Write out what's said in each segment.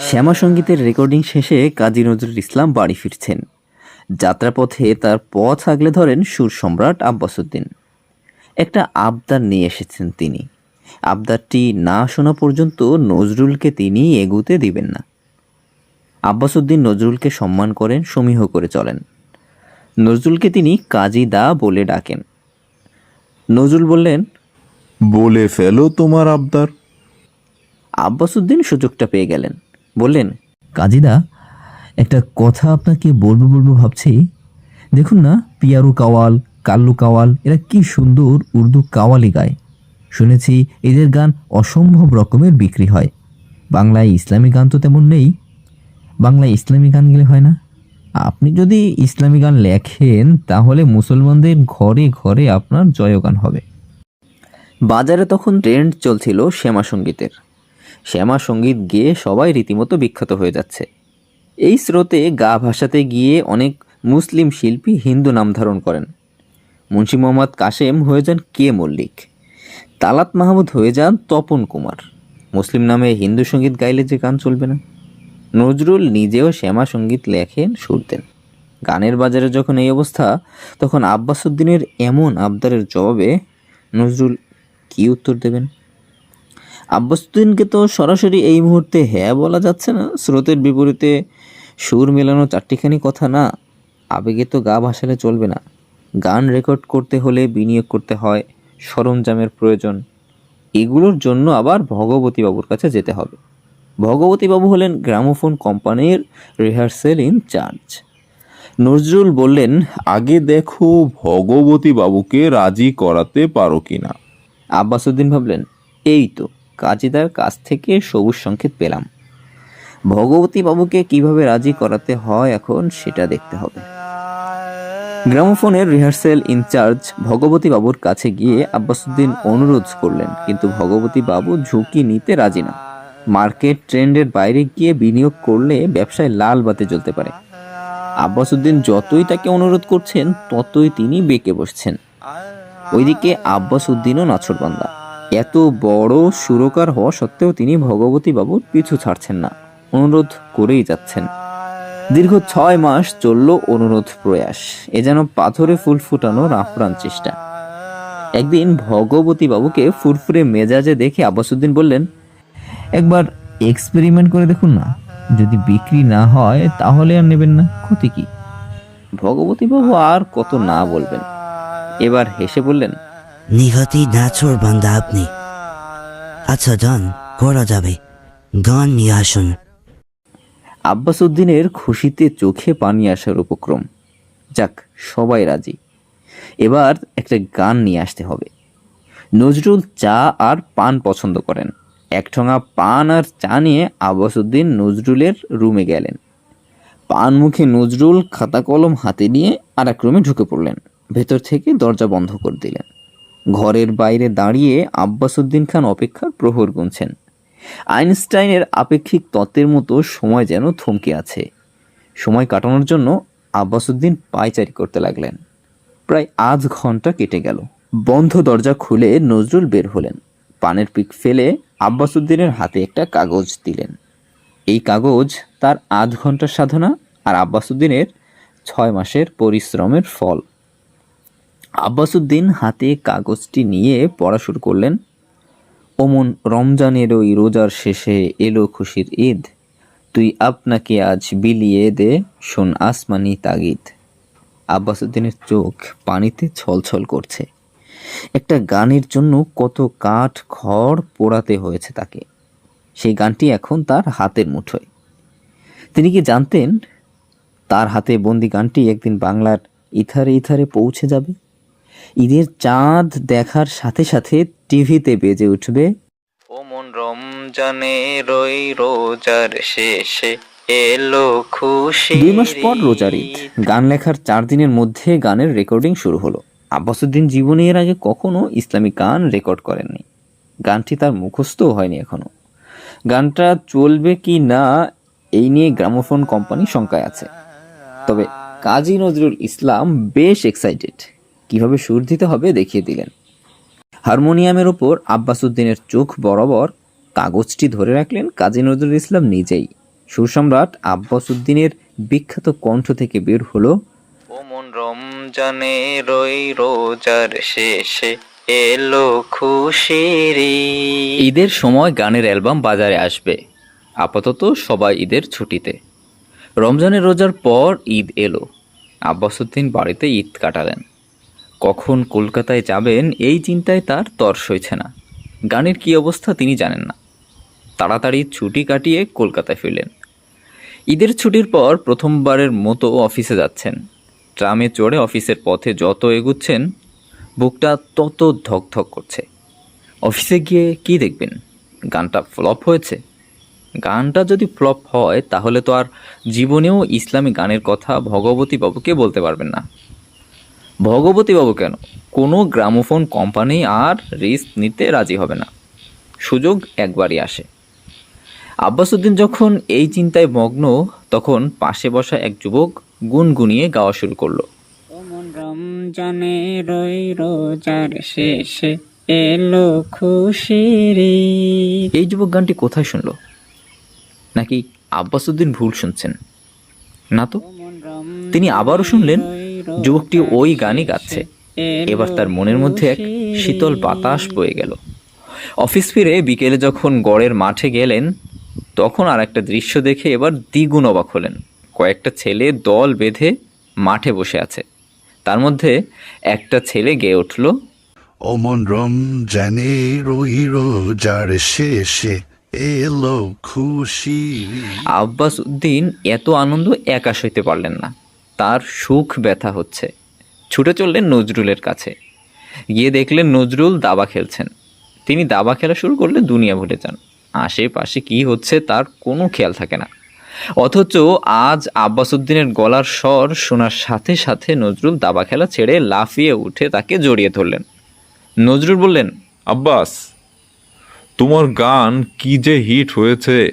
শ্যামা সঙ্গীতের রেকর্ডিং শেষে কাজী নজরুল ইসলাম বাড়ি ফিরছেন। যাত্রাপথে তার পথ আগলে ধরেন সুর সম্রাট আব্বাসুদ্দিন একটা আবদার নিয়ে এসেছেন তিনি। আবদারটি না শোনা পর্যন্ত নজরুলকে তিনি এগুতে দিবেন না। আব্বাসুদ্দিন নজরুলকে সম্মান করেন, সমীহ করে চলেন। নজরুলকে তিনি কাজী দা বলে ডাকেন। নজরুল বললেন বলে ফেলো তোমার আবদার। আব্বাসুদ্দিন সুযোগটা পেয়ে গেলেন। বললেন কাজীদা একটা কথা আপনাকে বলব বলব ভাবছি। দেখুন না পিয়ারু কাওয়াল কাল্লু কাওয়াল এরা কি সুন্দর উর্দু কাওয়ালি গায়। শুনেছি এদের গান অসম্ভব রকমের বিক্রি হয়। বাংলায় ইসলামী গান তো তেমন নেই। বাংলায় ইসলামী গান গেলে হয় না। আপনি যদি ইসলামী গান লেখেন তাহলে মুসলমানদের ঘরে ঘরে আপনার জয়গান হবে। বাজারে তখন ট্রেন্ড চলছিল শ্যামা সঙ্গীতের। শ্যামা সংগীত গেয়ে সবাই রীতিমতো বিখ্যাত হয়ে যাচ্ছে। এই স্রোতে গা ভাসাতে গিয়ে অনেক মুসলিম শিল্পী হিন্দু নাম ধারণ করেন। মুন্সি মোহাম্মদ কাশেম হয়ে যান কে মল্লিক। তালাত মাহমুদ হয়ে যান তপন কুমার। মুসলিম নামে হিন্দু সংগীত গাইলে যে গান চলবে না? নজরুল নিজেও শ্যামা সংগীত লেখেন, সুর দেন। গানের বাজারে যখন এই অবস্থা, তখন আব্বাসুদ্দিনের এমন আবদারের জবাবে নজরুল কী উত্তর দেবেন? আব্বাসুদ্দিনকে তো সরাসরি এই মুহূর্তে হ্যাঁ বলা যাচ্ছে না। স্রোতের বিপরীতে সুর মেলানো চারটিখানি কথা না, আবেগে তো গা ভাসালে চলবে না। গান রেকর্ড করতে হলে বিনিয়োগ করতে হয়, সরঞ্জামের প্রয়োজন। এগুলোর জন্য আবার ভগবতী বাবুর কাছে যেতে হবে। ভগবতী বাবু হলেন গ্রামোফোন কোম্পানির রিহার্সেল ইনচার্জ নজরুল বললেন, আগে দেখো ভগবতী বাবুকে রাজি করাতে পারো কিনা? আব্বাসুদ্দিন ভাবলেন, এই তো, কাজীদার কাছ থেকে সবুজ সংকেত পেলাম। ভগবতী বাবুকে কীভাবে রাজি করাতে হয় এখন সেটা দেখতে হবে। গ্রামোফোনের রিহার্সেল ইনচার্জ ভগবতী বাবুর কাছে গিয়ে আব্বাসুদ্দিন অনুরোধ করলেন, কিন্তু ভগবতী বাবু ঝুঁকি নিতে রাজি না। মার্কেট ট্রেন্ডের বাইরে গিয়ে বিনিয়োগ করলে ব্যবসায় লাল বাতি জ্বলতে পারে। আব্বাসুদ্দিন যতই তাকে অনুরোধ করছেন, ততই তিনি বেঁকে বসছেন। ওইদিকে আব্বাস উদ্দিনও নাছরবান্দা। এত বড় সুরকার হওয়া সত্ত্বেও তিনি ভগবতী বাবুর পিছু ছাড়ছেন না, অনুরোধ করেই যাচ্ছেন। দীর্ঘ ছয় মাস চলল অনুরোধ প্রয়াস, এ যেন পাথরে ফুল ফুটানোর আপ্রাণ চেষ্টা। একদিন ভগবতী বাবুকে ফুরফুরে মেজাজে দেখে আব্বাসুদ্দিন বললেন, একবার এক্সপেরিমেন্ট করে দেখুন না, যদি বিক্রি না হয় তাহলে আর নেবেন না, ক্ষতি কি? ভগবতী বাবু আর কত না বলবেন। এবার হেসে বললেন নিহতি নাচর বান্দা আপনি। আচ্ছা ডান করা যাবে। গান নিয়ে আসুন। আব্বাস উদ্দিনের খুশিতে চোখে পানি আসার উপক্রম। যাক সবাই রাজি। এবার একটা গান নিয়ে আসতে হবে। নজরুল চা আর পান পছন্দ করেন। এক ঠোঙা পান আর চা নিয়ে আব্বাস উদ্দিন নজরুলের রুমে গেলেন। পান মুখে নজরুল খাতা কলম হাতে নিয়ে আর এক রুমে ঢুকে পড়লেন। ভেতর থেকে দরজা বন্ধ করে দিলেন। ঘরের বাইরে দাঁড়িয়ে আব্বাসুদ্দিন খান অপেক্ষার প্রহর গুনছেন। আইনস্টাইনের আপেক্ষিক তত্ত্বের মতো সময় যেন থমকে আছে। সময় কাটানোর জন্য আব্বাসুদ্দিন পায়চারি করতে লাগলেন। প্রায় আধ ঘণ্টা কেটে গেল। বন্ধ দরজা খুলে নজরুল বের হলেন। পানের পিক ফেলে আব্বাসুদ্দিনের হাতে একটা কাগজ দিলেন। এই কাগজ তার আধ ঘণ্টার সাধনা আর আব্বাসুদ্দিনের ছয় মাসের পরিশ্রমের ফল। আব্বাসুদ্দিন হাতে কাগজটি নিয়ে পড়া শুরু করলেন। ওমন রমজানের ওই রোজার শেষে এলো খুশির ঈদ। তুই আপনাকে আজ বিলিয়ে দে, শোন আসমানি তাগিদ। আব্বাসুদ্দিনের চোখ পানিতে ছলছল করছে। একটা গানের জন্য কত কাঠ খড় পোড়াতে হয়েছে তাকে। সেই গানটি এখন তার হাতের মুঠোয়। তিনি কি জানতেন, তার হাতে বন্দি গানটি একদিন বাংলার ইথারে ইথারে পৌঁছে যাবে? ঈদের চাঁদ দেখার সাথে সাথে টিভিতে বেজে উঠবে। ও মন রমজানে রই রোজার শেষে এলো খুশি দুই মাস পর রোজার ঈদ। গান লেখার চার দিনের মধ্যে গানের রেকর্ডিং শুরু হলো। আব্বাসুদ্দিন জীবনে এর আগে কখনো ইসলামিক গান রেকর্ড করেননি। গানটি তার মুখস্থও হয়নি এখনও। গানটা চলবে কি না এই নিয়ে গ্রামোফোন কোম্পানি শঙ্কায় আছে। তবে কাজী নজরুল ইসলাম বেশ এক্সাইটেড কীভাবে সুর দিতে হবে দেখিয়ে দিলেন। হারমোনিয়ামের ওপর আব্বাসুদ্দিনের চোখ বরাবর কাগজটি ধরে রাখলেন কাজী নজরুল ইসলাম নিজেই। সুসম্রাট আব্বাসুদ্দিনের বিখ্যাত কণ্ঠ থেকে বের হলো ওমন রমজানে রই রোজার শেষে এলো খুশির ঈদের সময় গানের অ্যালবাম বাজারে আসবে। আপাতত সবাই ঈদের ছুটিতে। রমজানের রোজার পর ঈদ এলো। আব্বাসুদ্দিন বাড়িতে ঈদ কাটালেন। কখন কলকাতায় যাবেন এই চিন্তায় তার তর্স হয়েছে না। গানের কী অবস্থা তিনি জানেন না। তাড়াতাড়ি ছুটি কাটিয়ে কলকাতায় ফিরলেন। ঈদের ছুটির পর প্রথমবারের মতো অফিসে যাচ্ছেন। ট্রামে চড়ে অফিসের পথে যত এগুচ্ছেন, বুকটা তত ধকধক করছে। অফিসে গিয়ে কি দেখবেন? গানটা ফ্লপ হয়েছে? গানটা যদি ফ্লপ হয়, তাহলে তো আর জীবনেও ইসলামী গানের কথা ভগবতী বাবুকে বলতে পারবেন না। ভগবতী বাবু কেন? কোনো গ্রামোফোন কোম্পানি আর রিস্ক নিতে রাজি হবে না। সুযোগ একবারই আসে। আব্বাসুদ্দিন যখন এই চিন্তায় মগ্ন তখন পাশে বসা এক যুবক গুনগুনিয়ে গাওয়া শুরু করল। রমজানে রই রোজার শেষে এলো খুশির এই যুবক গানটি কোথায় শুনলো? নাকি আব্বাসুদ্দিন ভুল শুনছেন? না তো? তিনি আবারও শুনলেন যুবকটি ওই গানই গাচ্ছে। এবার তার মনের মধ্যে এক শীতল বাতাস বয়ে গেল। অফিস ফিরে বিকেলে যখন গড়ের মাঠে গেলেন তখন আর একটা দৃশ্য দেখে এবার দ্বিগুণ অবাক হলেন। কয়েকটা ছেলে দল বেঁধে মাঠে বসে আছে। তার মধ্যে একটা ছেলে গেয়ে উঠল। ওমন রমজানে রই রোজার শেষে এলো খুশি। আব্বাস উদ্দিন এত আনন্দ একা সইতে পারলেন না। তার সুখ ব্যথা হচ্ছে। ছুটে চললেন নজরুলের কাছে। গিয়ে দেখলেন নজরুল দাবা খেলছেন। তিনি দাবা খেলা শুরু করলে দুনিয়া ভুলে যান। আশেপাশে কি হচ্ছে তার কোনো খেয়াল থাকে না। অথচ আজ আব্বাস উদ্দিনের গলার স্বর শোনার সাথে সাথে নজরুল দাবা খেলা ছেড়ে লাফিয়ে উঠে তাকে জড়িয়ে ধরলেন। নজরুল বললেন আব্বাস তোমার গান কি যে হিট হয়েছে?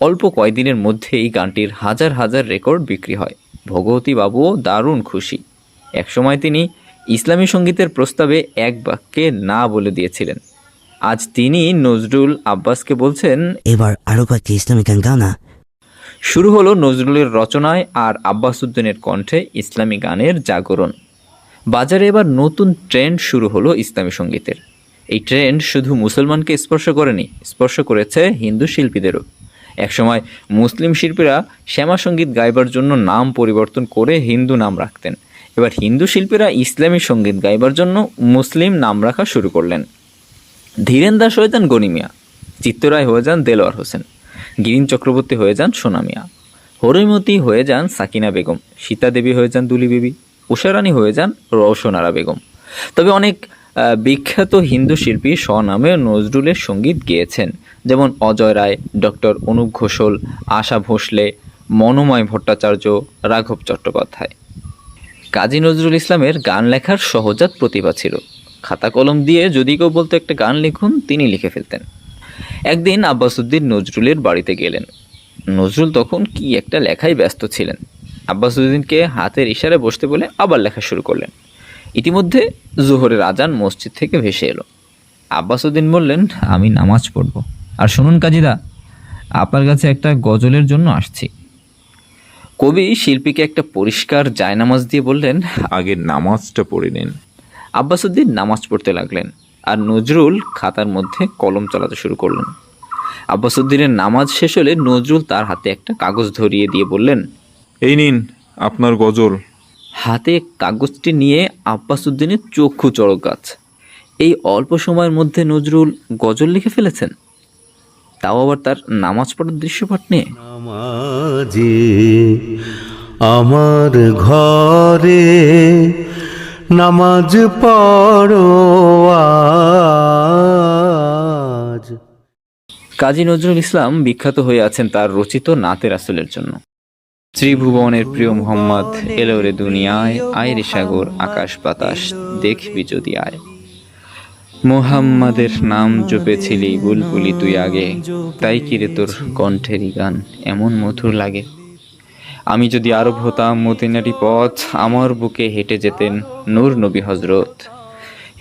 অল্প কয়েকদিনের মধ্যে এই গানটির হাজার হাজার রেকর্ড বিক্রি হয়। ভগবতী বাবুও দারুণ খুশি। একসময় তিনি ইসলামী সঙ্গীতের প্রস্তাবে এক বাক্যে না বলে দিয়েছিলেন। আজ তিনি নজরুল আব্বাসকে বলছেন এবার আরও কয়েকটি ইসলামিক গান গাও না শুরু হলো নজরুলের রচনায় আর আব্বাস উদ্দিনের কণ্ঠে ইসলামী গানের জাগরণ। বাজারে এবার নতুন ট্রেন্ড শুরু হলো ইসলামী সঙ্গীতের। এই ট্রেন্ড শুধু মুসলমানকে স্পর্শ করেনি স্পর্শ করেছে হিন্দু শিল্পীদেরও। একসময় মুসলিম শিল্পীরা শ্যামা সংগীত গাইবার জন্য নাম পরিবর্তন করে হিন্দু নাম রাখতেন। এবার হিন্দু শিল্পীরা ইসলামী সংগীত গাইবার জন্য মুসলিম নাম রাখা শুরু করলেন। ধীরেন দাস হয়ে যান গনিমিয়া চিত্তরায় হয়ে যান দেলোয়ার হোসেন, গিরিন চক্রবর্তী হয়ে যান সোনামিয়া হরিমতি হয়ে যান সাকিনা বেগম সীতা দেবী হয়ে যান দুলি বিবি উষারানী হয়ে যান রওশনারা বেগম। তবে অনেক বিখ্যাত হিন্দু শিল্পী স্বনামে নজরুলের সংগীত গেয়েছেন, যেমন অজয় রায়, ডক্টর অনুপ ঘোষল, আশা ভোসলে, মনোময় ভট্টাচার্য, রাঘব চট্টোপাধ্যায়। কাজী নজরুল ইসলামের গান লেখার সহজাত প্রতিভা ছিল। খাতা কলম দিয়ে যদি কেউ বলতো একটা গান লিখুন, তিনি লিখে ফেলতেন। একদিন আব্বাসুদ্দিন নজরুলের বাড়িতে গেলেন। নজরুল তখন কি একটা লেখায় ব্যস্ত ছিলেন। আব্বাসুদ্দিনকে হাতের ইশারে বসতে বলে আবার লেখা শুরু করলেন। ইতিমধ্যে জোহরের আজান মসজিদ থেকে ভেসে এলো। আব্বাসুদ্দিন বললেন আমি নামাজ পড়ব। আর শুনুন কাজীদা আপনার কাছে একটা গজলের জন্য আসছি। কবি শিল্পীকে একটা পরিষ্কার জায়নামাজ দিয়ে বললেন আগে নামাজটা পড়ে নিন। আব্বাসুদ্দিন নামাজ পড়তে লাগলেন আর নজরুল খাতার মধ্যে কলম চালাতে শুরু করলেন। আব্বাসুদ্দিনের নামাজ শেষ হলে নজরুল তার হাতে একটা কাগজ ধরিয়ে দিয়ে বললেন এই নিন আপনার গজল। হাতে কাগজটি নিয়ে আব্বাসুদ্দিনের চক্ষু চড়ক গাছ। এই অল্প সময়ের মধ্যে নজরুল গজল লিখে ফেলেছেন। তাও আবার তার নামাজ পড়ার দৃশ্যপট নিয়ে। নামাজে আমার ঘরে নামাজ পড়ো কাজী নজরুল ইসলাম বিখ্যাত হয়ে আছেন তার রচিত নাতে রাসুলের জন্য। ত্রিভুবনের প্রিয় মোহাম্মদ, এলো রে দুনিয়ায়, আয় রে সাগর, আকাশ বাতাস, দেখবি যদি আয়। মোহাম্মদের নাম জপেছিলি, বুলবুলি তুই আগে, তাই কিরে তোর কণ্ঠেরই গান এমন মধুর লাগে? আমি যদি আরব হতাম মদিনারি পথ, আমার বুকে হেঁটে যেতেন নূর নবী হজরত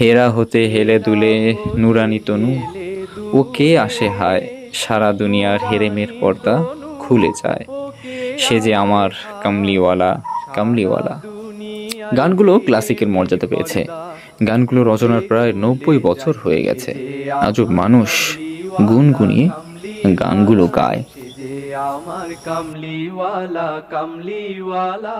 হেরা হতে হেলে দুলে নুরানি তনু, ও কে আসে হায়? সারা দুনিয়ার হেরেমের পর্দা খুলে যায়। সে যে আমার কামলিওয়ালা কামলিওয়ালা। গানগুলো ক্লাসিকের মর্যাদা পেয়েছে। গানগুলো রচনার প্রায় নব্বই বছর হয়ে গেছে। আজও মানুষ গুনগুনিয়ে গানগুলো গায়। আমার কামলিওয়ালা কামলিওয়ালা।